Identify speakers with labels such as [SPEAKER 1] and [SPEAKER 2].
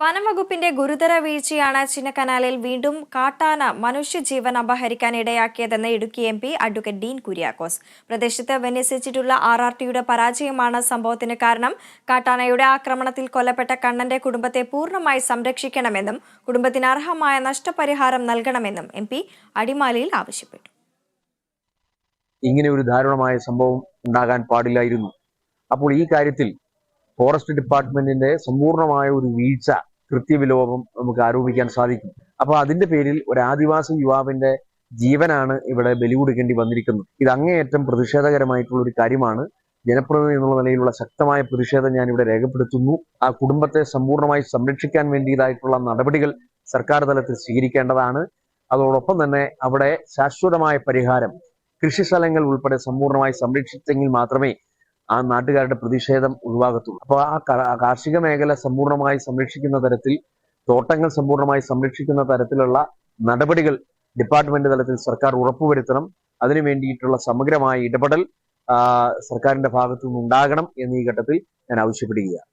[SPEAKER 1] വനം വകുപ്പിന്റെ ഗുരുതര വീഴ്ചയാണ് ചിന്നക്കനാലിൽ വീണ്ടും കാട്ടാന മനുഷ്യജീവൻ അപഹരിക്കാൻ ഇടയാക്കിയതെന്ന് Idukki M P advocate Dean Kuriakose. പ്രദേശത്ത് വിന്യസിച്ചിട്ടുള്ള ആർ ആർ ടിയുടെ പരാജയമാണ് സംഭവത്തിന് കാരണം. കാട്ടാനയുടെ ആക്രമണത്തിൽ കൊല്ലപ്പെട്ട കണ്ണന്റെ കുടുംബത്തെ പൂർണമായി സംരക്ഷിക്കണമെന്നും കുടുംബത്തിന് അർഹമായ നഷ്ടപരിഹാരം നൽകണമെന്നും എം പി അടിമാലിയിൽ ആവശ്യപ്പെട്ടു.
[SPEAKER 2] ഇങ്ങനെ ഒരു ദാരുണമായ സംഭവം ഉണ്ടാകാൻ പാടില്ലായിരുന്നു. അപ്പോൾ ഈ കാര്യത്തിൽ ഫോറസ്റ്റ് ഡിപ്പാർട്ട്മെന്റിന്റെ സമ്പൂർണമായ ഒരു വീഴ്ച കൃത്യവിലോപം നമുക്ക് ആരോപിക്കാൻ സാധിക്കും. അപ്പോൾ അതിന്റെ പേരിൽ ഒരു ആദിവാസി യുവാവിന്റെ ജീവനാണ് ഇവിടെ ബലി കൊടുക്കേണ്ടി വന്നിരിക്കുന്നത്. ഇത് അങ്ങേയറ്റം പ്രതിഷേധകരമായിട്ടുള്ള ഒരു കാര്യമാണ്. ജനപ്രതിനിധി എന്നുള്ള നിലയിലുള്ള ശക്തമായ പ്രതിഷേധം ഞാൻ ഇവിടെ രേഖപ്പെടുത്തുന്നു. ആ കുടുംബത്തെ സമ്പൂർണമായി സംരക്ഷിക്കാൻ വേണ്ടിയതായിട്ടുള്ള നടപടികൾ സർക്കാർ തലത്തിൽ സ്വീകരിക്കേണ്ടതാണ്. അതോടൊപ്പം തന്നെ അവിടെ ശാശ്വതമായ പരിഹാരം കൃഷി സ്ഥലങ്ങൾ ഉൾപ്പെടെ സമ്പൂർണമായി സംരക്ഷിച്ചെങ്കിൽ മാത്രമേ ആ നാട്ടുകാരുടെ പ്രതിഷേധം ഒഴിവാകത്തുള്ളൂ. അപ്പോൾ ആ കാർഷിക മേഖല സമ്പൂർണമായി സംരക്ഷിക്കുന്ന തരത്തിൽ തോട്ടങ്ങൾ സമ്പൂർണമായി സംരക്ഷിക്കുന്ന തരത്തിലുള്ള നടപടികൾ ഡിപ്പാർട്ട്മെന്റ് തലത്തിൽ സർക്കാർ ഉറപ്പുവരുത്തണം. അതിനു വേണ്ടിയിട്ടുള്ള സമഗ്രമായ ഇടപെടൽ സർക്കാരിന്റെ ഭാഗത്തു നിന്നുണ്ടാകണം ഈ ഘട്ടത്തിൽ ഞാൻ ആവശ്യപ്പെടുകയാണ്.